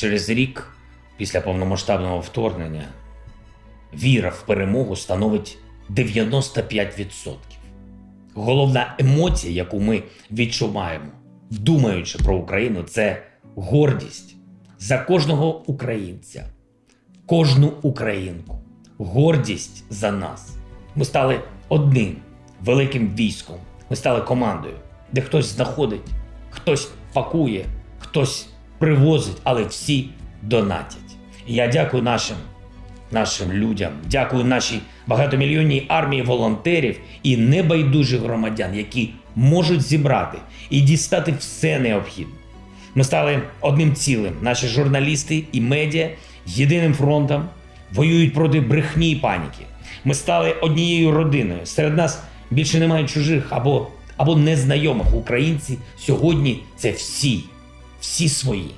Через рік після повномасштабного вторгнення віра в перемогу становить 95%. Головна емоція, яку ми відчуваємо, думаючи про Україну, це гордість за кожного українця, кожну українку, гордість за нас. Ми стали одним великим військом. Ми стали командою, де хтось знаходить, хтось пакує, хтось привозить, але всі донатять. І я дякую нашим нашим людям. Дякую нашій багатомільйонній армії волонтерів і небайдужих громадян, які можуть зібрати і дістати все необхідне. Ми стали одним цілим. Наші журналісти і медіа єдиним фронтом воюють проти брехні і паніки. Ми стали однією родиною. Серед нас більше немає чужих або, або незнайомих. Українці сьогодні це всі, всі свої.